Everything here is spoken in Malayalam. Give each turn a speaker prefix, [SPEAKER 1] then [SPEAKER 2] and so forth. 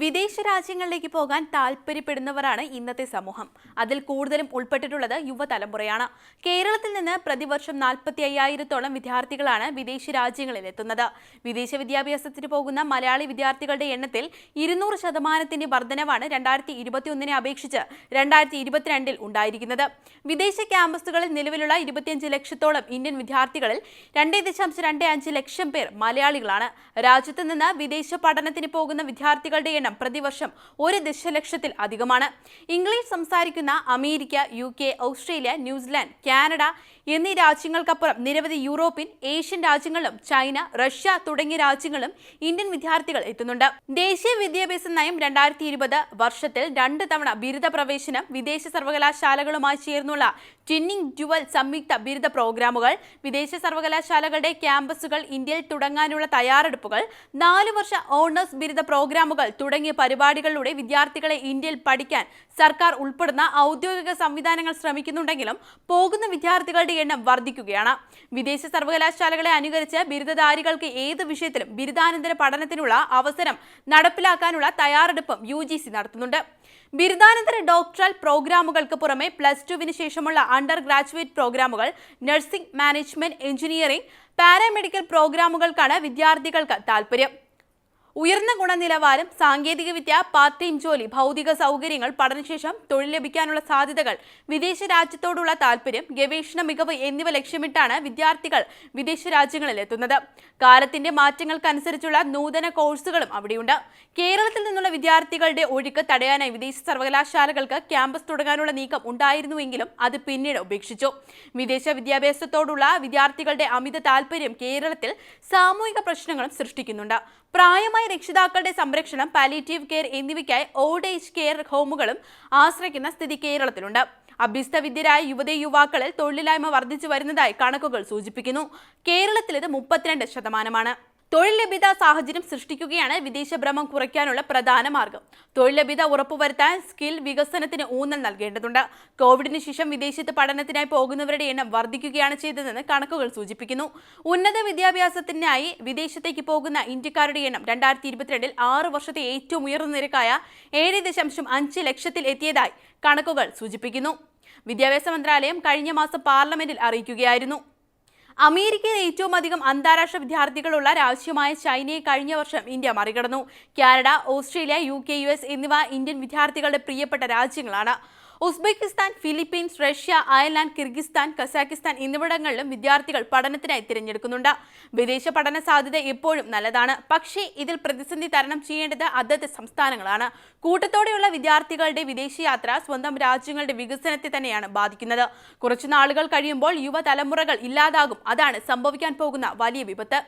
[SPEAKER 1] വിദേശ രാജ്യങ്ങളിലേക്ക് പോകാൻ താല്പര്യപ്പെടുന്നവരാണ് ഇന്നത്തെ സമൂഹം. അതിൽ കൂടുതലും ഉൾപ്പെട്ടിട്ടുള്ളത് യുവതലമുറയാണ്. കേരളത്തിൽ നിന്ന് പ്രതിവർഷം നാൽപ്പത്തി അയ്യായിരത്തോളം വിദ്യാർത്ഥികളാണ് വിദേശ രാജ്യങ്ങളിൽ എത്തുന്നത്. വിദേശ വിദ്യാഭ്യാസത്തിന് പോകുന്ന മലയാളി വിദ്യാർത്ഥികളുടെ എണ്ണത്തിൽ ഇരുന്നൂറ് ശതമാനത്തിന്റെ വർധനവാണ് രണ്ടായിരത്തി ഇരുപത്തിയൊന്നിനെ അപേക്ഷിച്ച് രണ്ടായിരത്തി ഇരുപത്തിരണ്ടിൽ ഉണ്ടായിരിക്കുന്നത്. വിദേശ ക്യാമ്പസുകളിൽ നിലവിലുള്ള ഇരുപത്തിയഞ്ച് ലക്ഷത്തോളം ഇന്ത്യൻ വിദ്യാർത്ഥികളിൽ രണ്ടേ ദശാംശം രണ്ട് അഞ്ച് ലക്ഷം പേർ മലയാളികളാണ്. രാജ്യത്ത് നിന്ന് വിദേശ പഠനത്തിന് പോകുന്ന വിദ്യാർത്ഥികളുടെ എണ്ണം പ്രതിവർഷം ഒരു ദശലക്ഷത്തിൽ അധികമാണ്. ഇംഗ്ലീഷ് സംസാരിക്കുന്ന America U K Australia New Zealand Canada എന്നീ രാജ്യങ്ങൾക്കപ്പുറം നിരവധി യൂറോപ്യൻ ഏഷ്യൻ രാജ്യങ്ങളും ചൈന റഷ്യ തുടങ്ങിയ രാജ്യങ്ങളും ഇന്ത്യൻ വിദ്യാർത്ഥികൾ എത്തുന്നുണ്ട്. ദേശീയ വിദ്യാഭ്യാസ നയം രണ്ടായിരത്തി ഇരുപത് വർഷത്തിൽ രണ്ട് തവണ ബിരുദ പ്രവേശനം വിദേശ സർവകലാശാലകളുമായി ചേർന്നുള്ള ട്വിന്നിംഗ് ഡ്യുവൽ സംയുക്ത ബിരുദ പ്രോഗ്രാമുകൾ വിദേശ സർവകലാശാലകളുടെ ക്യാമ്പസുകൾ ഇന്ത്യയിൽ തുടങ്ങാനുള്ള തയ്യാറെടുപ്പുകൾ നാലു വർഷ ഓണേഴ്സ് ബിരുദ പ്രോഗ്രാമുകൾ തുടങ്ങിയ പരിപാടികളിലൂടെ വിദ്യാർത്ഥികളെ ഇന്ത്യയിൽ പഠിക്കാൻ സർക്കാർ ഉൾപ്പെടുന്ന ഔദ്യോഗിക സംവിധാനങ്ങൾ ശ്രമിക്കുന്നുണ്ടെങ്കിലും പോകുന്ന വിദ്യാർത്ഥികളുടെ എണ്ണം വർദ്ധിക്കുകയാണ്. വിദേശ സർവകലാശാലകളെ അനുകരിച്ച് ബിരുദധാരികൾക്ക് ഏത് വിഷയത്തിലും ബിരുദാനന്തര പഠനത്തിനുള്ള അവസരം നടപ്പിലാക്കാനുള്ള തയ്യാറെടുപ്പും യു നടത്തുന്നുണ്ട്. ബിരുദാനന്തര ഡോക്ടറൽ പ്രോഗ്രാമുകൾക്ക് പുറമെ പ്ലസ് ടുവിന് ശേഷമുള്ള അണ്ടർ ഗ്രാജുവേറ്റ് പ്രോഗ്രാമുകൾ നഴ്സിംഗ് മാനേജ്മെന്റ് എഞ്ചിനീയറിംഗ് പാരാമെഡിക്കൽ പ്രോഗ്രാമുകൾക്കാണ് വിദ്യാർത്ഥികൾക്ക് താൽപ്പര്യം ഉയർന്ന ഗുണനിലവാരം സാങ്കേതികവിദ്യ പാർട്ട് ടൈം ജോലി ഭൗതിക സൗകര്യങ്ങൾ പഠനശേഷം തൊഴിൽ ലഭിക്കാനുള്ള സാധ്യതകൾ വിദേശ രാജ്യത്തോടുള്ള താല്പര്യം ഗവേഷണ മികവ് എന്നിവ ലക്ഷ്യമിട്ടാണ് വിദ്യാർത്ഥികൾ വിദേശ രാജ്യങ്ങളിൽ എത്തുന്നത്. കാലത്തിന്റെ മാറ്റങ്ങൾക്കനുസരിച്ചുള്ള നൂതന കോഴ്സുകളും അവിടെയുണ്ട്. കേരളത്തിൽ നിന്നുള്ള വിദ്യാർത്ഥികളുടെ ഒഴുക്ക് തടയാനായി വിദേശ സർവകലാശാലകൾക്ക് ക്യാമ്പസ് തുടങ്ങാനുള്ള നീക്കം ഉണ്ടായിരുന്നുവെങ്കിലും അത് പിന്നീട് ഉപേക്ഷിച്ചു. വിദേശ വിദ്യാഭ്യാസത്തോടുള്ള വിദ്യാർത്ഥികളുടെ അമിത താല്പര്യം കേരളത്തിൽ സാമൂഹിക പ്രശ്നങ്ങളും സൃഷ്ടിക്കുന്നുണ്ട്. പ്രായമായ രക്ഷിതാക്കളുടെ സംരക്ഷണം പാലിയേറ്റീവ് കെയർ എന്നിവയ്ക്കായി ഓൾഡ് ഏജ് കെയർ ഹോമുകളും ആശ്രയിക്കുന്ന സ്ഥിതി കേരളത്തിലുണ്ട്. അഭ്യസ്തവിദ്യരായ യുവതി യുവാക്കളിൽ തൊഴിലില്ലായ്മ വർദ്ധിച്ചു വരുന്നതായി കണക്കുകൾ സൂചിപ്പിക്കുന്നു. കേരളത്തിലിത് മുപ്പത്തിരണ്ട് ശതമാനമാണ്. തൊഴിൽ ലഭ്യത സാഹചര്യം സൃഷ്ടിക്കുകയാണ് വിദേശ ഭ്രമം കുറയ്ക്കാനുള്ള പ്രധാന മാർഗം. തൊഴിൽ ലഭ്യത ഉറപ്പുവരുത്താൻ സ്കിൽ വികസനത്തിന് ഊന്നൽ നൽകേണ്ടതുണ്ട്. കോവിഡിന് ശേഷം വിദേശത്ത് പഠനത്തിനായി പോകുന്നവരുടെ എണ്ണം വർദ്ധിക്കുകയാണ് ചെയ്തതെന്ന് കണക്കുകൾ സൂചിപ്പിക്കുന്നു. ഉന്നത വിദ്യാഭ്യാസത്തിനായി വിദേശത്തേക്ക് പോകുന്ന ഇന്ത്യക്കാരുടെ എണ്ണം രണ്ടായിരത്തി ഇരുപത്തിരണ്ടിൽ ആറ് വർഷത്തെ ഏറ്റവും ഉയർന്ന നിരക്കായ ഏഴ് ദശാംശം അഞ്ച് ലക്ഷത്തിൽ എത്തിയതായി കണക്കുകൾ സൂചിപ്പിക്കുന്നു. വിദ്യാഭ്യാസ മന്ത്രാലയം കഴിഞ്ഞ മാസം പാർലമെന്റിൽ അറിയിക്കുകയായിരുന്നു. അമേരിക്കയിൽ ഏറ്റവും അധികം അന്താരാഷ്ട്ര വിദ്യാർത്ഥികളുള്ള രാജ്യമായ ചൈനയെ കഴിഞ്ഞ വർഷം ഇന്ത്യ മറികടന്നു. Canada Australia U K U S എന്നിവ ഇന്ത്യൻ വിദ്യാർത്ഥികളുടെ പ്രിയപ്പെട്ട രാജ്യങ്ങളാണ്. Uzbekistan Philippines Russia Ireland Kyrgyzstan Kazakhstan എന്നിവിടങ്ങളിലും വിദ്യാർത്ഥികൾ പഠനത്തിനായി തിരഞ്ഞെടുക്കുന്നുണ്ട്. വിദേശ പഠന സാധ്യത എപ്പോഴും നല്ലതാണ്. പക്ഷേ ഇതിൽ പ്രതിസന്ധി തരണം ചെയ്യേണ്ടത് അതത് സംസ്ഥാനങ്ങളാണ്. കൂട്ടത്തോടെയുള്ള വിദ്യാർത്ഥികളുടെ വിദേശയാത്ര സ്വന്തം രാജ്യങ്ങളുടെ വികസനത്തെ തന്നെയാണ് ബാധിക്കുന്നത്. കുറച്ചു നാളുകൾ കഴിയുമ്പോൾ യുവതലമുറകൾ ഇല്ലാതാകും. അതാണ് സംഭവിക്കാൻ പോകുന്ന വലിയ വിപത്ത്.